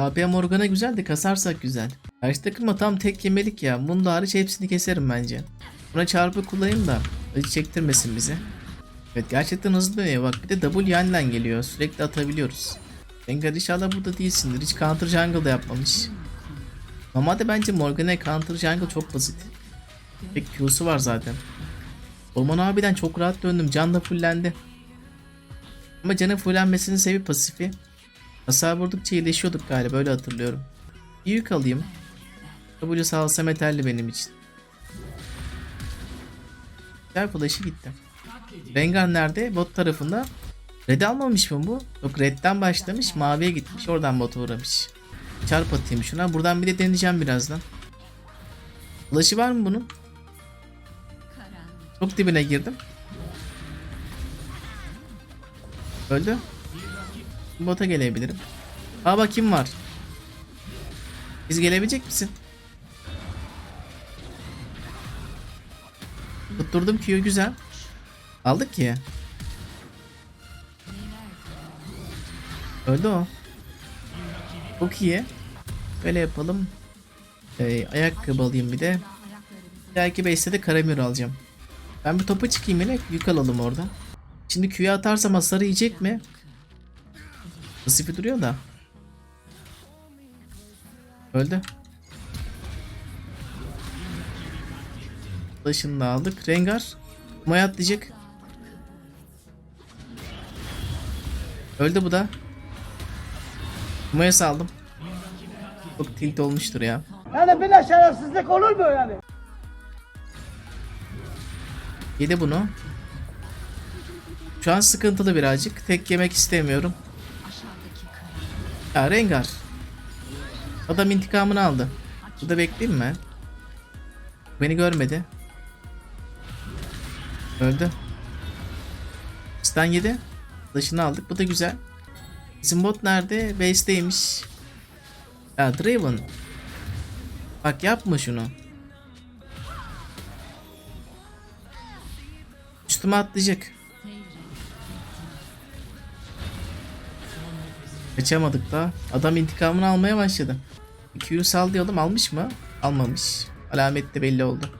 AP Morgana güzel de kasarsak güzel. Karşı takıma tam tek yemelik ya. Bunda hariç hepsini keserim bence. Buna çarpı kullanayım da acı çektirmesin bizi. Evet gerçekten hızlı ya bak bir de W yandan geliyor. Sürekli atabiliyoruz. Rengar inşallah burada değilsindir. Hiç counter jungle da yapmamış. Normalde bence Morgana counter jungle çok basit. Tek Q'su var zaten. Orman abiden çok rahat döndüm. Can da fullendi. Ama canın fullenmesini sevip pasifi. Hasar vurdukça iyileşiyorduk galiba öyle hatırlıyorum. Bir yük alayım. W sağlasa metalli benim için. Güzel flash'ı gitti. Rengar nerede? Bot tarafında. Red almamış mı bu? Yok redden başlamış maviye gitmiş oradan bota uğramış. Çarp atayım şuna. Buradan bir de deneyeceğim birazdan. Flash'ı var mı bunun? Çok dibine girdim. Öldü. Bota gelebilirim. Aa bak kim var? Biz gelebilecek misin? Tutturdum Q'yu güzel. Aldık ki. Öldü o. Çok iyi. Böyle yapalım. Ee, ayakkabı alayım bir de. Belki base'de de Karamür alacağım. Ben bir topa çıkayım yine. Yük alalım orada. Şimdi Q'ya atarsam hasarı yiyecek mi? Pasifi duruyor da. Öldü. Taşını da aldık. Rengar. Maya atlayacak. Öldü bu da. Maya saldım. Çok tilt olmuştur ya. Yani bir de şerefsizlik olur mu yani? Yedi bunu. Şu an sıkıntılı birazcık. Tek yemek istemiyorum. Ya Rengar. Adam intikamını aldı. Burada bekleyeyim mi? Beni görmedi. Öldü. Stan yedi. Dışını aldık. Bu da güzel. Bizim bot nerede? Base'deymiş. Ya Draven. Bak yapma şunu. Üstüme atlayacak. Kaçamadık da. Adam intikamını almaya başladı. Q'yu sal diyordum almış mı? Almamış. Alamet de belli oldu.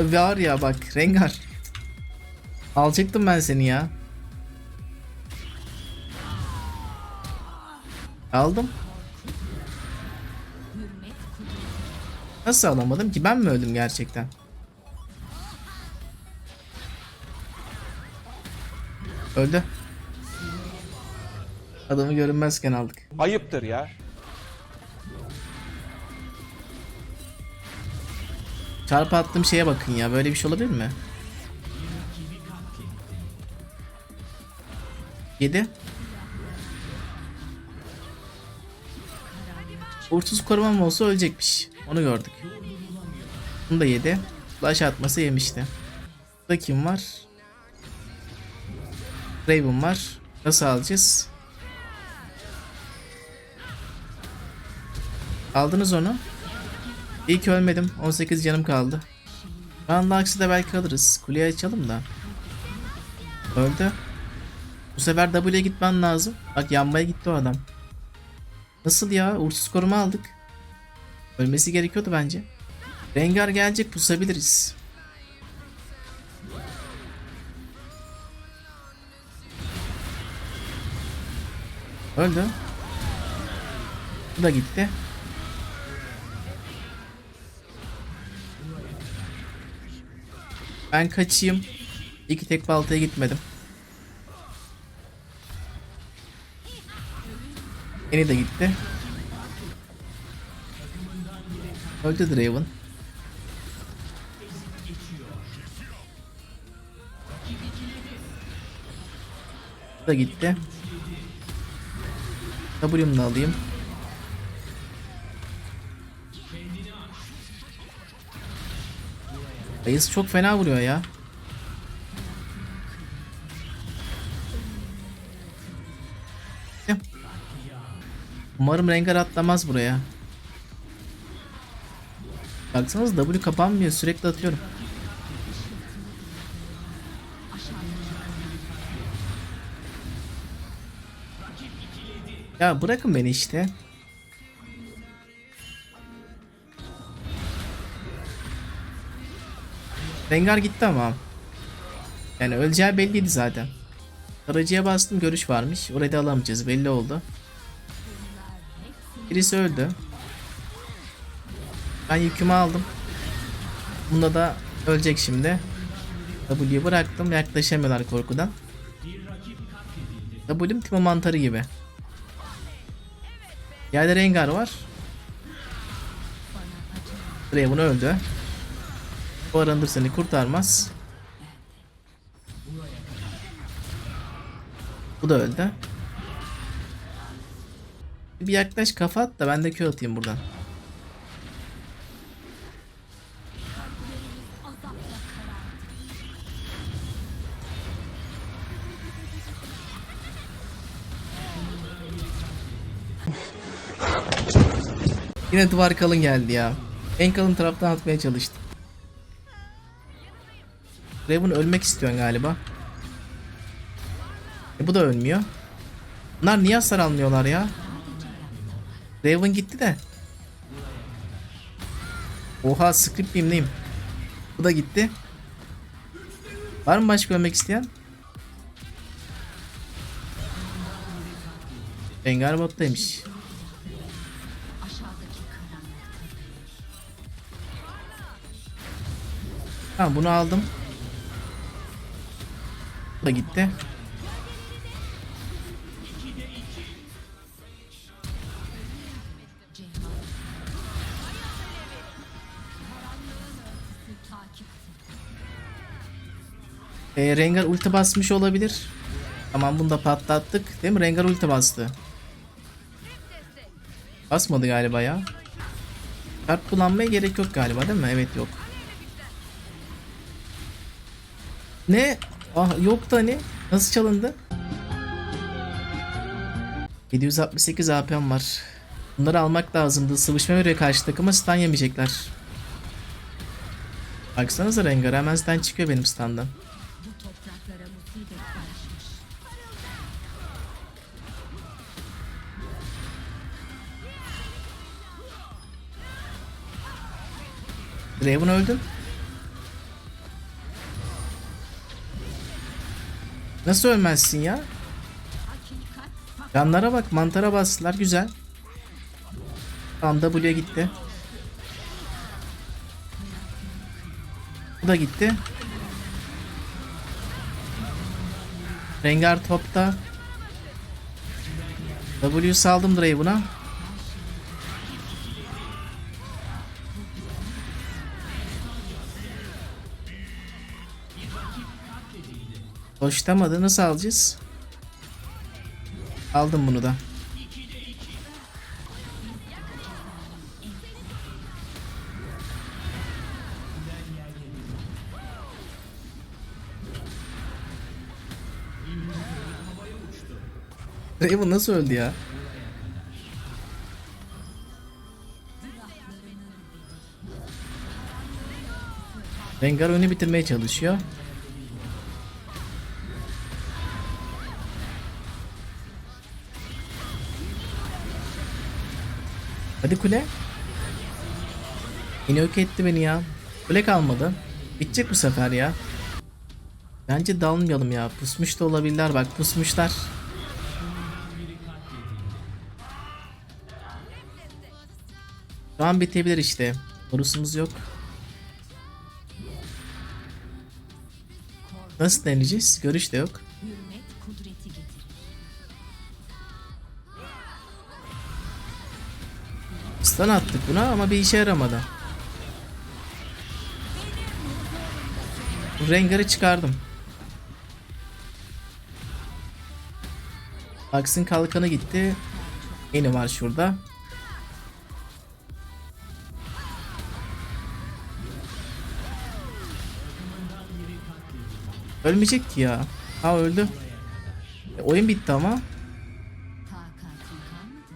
Var ya bak Rengar. Alacaktım ben seni ya. Aldım. Nasıl alamadım ki? Ben mi öldüm gerçekten? Öldü. Adamı görünmezken aldık. Ayıptır ya. Çarpı attığım şeye bakın ya. Böyle bir şey olabilir mi? 7 Uğursuz korumam olsa ölecekmiş. Onu gördük. Bunu da yedi. Flash atması yemişti. Burada kim var? Raven var. Nasıl alacağız? Aldınız onu. İyi ki ölmedim. 18 canım kaldı. Anda aksi de belki alırız. Kuleyi açalım da. Öldü. Bu sefer W'ye gitmen lazım. Bak yanmaya gitti o adam. Nasıl ya? Uğursuz koruma aldık. Ölmesi gerekiyordu bence. Rengar gelecek pusabiliriz. Öldü. Bu da gitti. Ben kaçayım. İki tek baltaya gitmedim. Yeni de gitti. Öldü Draven. Bu da gitti. W'mu da alayım. Ayısı çok fena vuruyor ya. Umarım Rengar atlamaz buraya. Baksanız W kapanmıyor sürekli atıyorum. Ya bırakın beni işte. Rengar gitti ama. Yani öleceği belliydi zaten. Aracıya bastım görüş varmış. Orayı da alamayacağız belli oldu. Birisi öldü. Ben yükümü aldım. Bunda da ölecek şimdi. W'yu bıraktım yaklaşamıyorlar korkudan. W'm Timo mantarı gibi. Yerde Rengar var. Draven öldü. Bu arındır seni kurtarmaz. Bu da öldü. Bir yaklaş kafa at da ben de Q atayım buradan. Yine duvar kalın geldi ya. En kalın taraftan atmaya çalıştım. Raven ölmek istiyor galiba. E bu da ölmüyor. Bunlar niye hasar almıyorlar ya? Raven gitti de. Oha script beam'liyim. Bu da gitti. Var mı başka ölmek isteyen? Rengar bottaymış. Tamam bunu aldım. Bu da gitti. E, Rengar ulti basmış olabilir. Tamam bunu da patlattık. Değil mi? Rengar ulti bastı. Basmadı galiba ya. Kart kullanmaya gerek yok galiba değil mi? Evet yok. Ne? Ah yoktu hani. Nasıl çalındı? 768 AP'm var. Bunları almak lazımdı. Sıvışma veriyor karşı takıma stun yemeyecekler. Baksanıza Rengar hemen stun çıkıyor benim stun'dan. Draven öldü. Nasıl ölmezsin ya? Yanlara bak mantara bastılar güzel. Tamam W'ye gitti. Bu da gitti. Rengar topta. W saldım Draven'a. Hoşlamadı. Nasıl alacağız? Aldım bunu da. Raven nasıl öldü ya? Rengar oyunu bitirmeye çalışıyor. Hadi kule. Yine yok etti beni ya. Kule kalmadı. Bitecek bu sefer ya. Bence dalmayalım ya. Pusmuş da olabilirler bak pusmuşlar. Şu an bitebilir işte. Borusumuz yok. Nasıl deneyeceğiz? Görüş de yok. Stun attık buna ama bir işe yaramadı. Rengar'ı çıkardım. Aksın kalkanı gitti. Yeni var şurada. Ölmeyecek ki ya. Ha öldü. E, oyun bitti ama.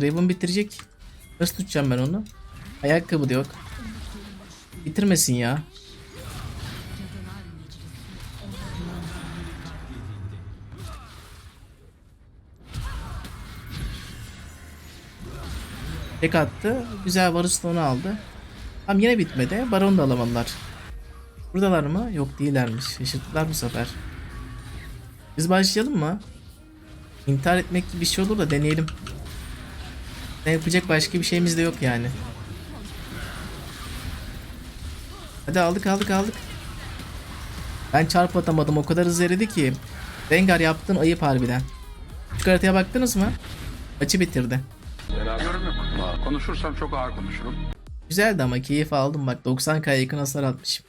Raven bitirecek. Nasıl tutacağım ben onu? Ayakkabı da yok. Bitirmesin ya. Tek attı. Güzel Varuston'u aldı. Tam yine bitmedi. Baron da alamadılar. Buradalar mı? Yok değillermiş. Şaşırttılar bu sefer. Biz başlayalım mı? İntihar etmek gibi bir şey olur da deneyelim. Ne yapacak başka bir şeyimiz de yok yani. Hadi aldık aldık aldık. Ben çarp atamadım o kadar hızlı eridi ki. Rengar yaptığın ayıp harbiden. Şu haritaya baktınız mı? Maçı bitirdi. Yorum yok. Konuşursam çok ağır konuşurum. Güzeldi ama keyif aldım bak 90k yakın hasar atmışım.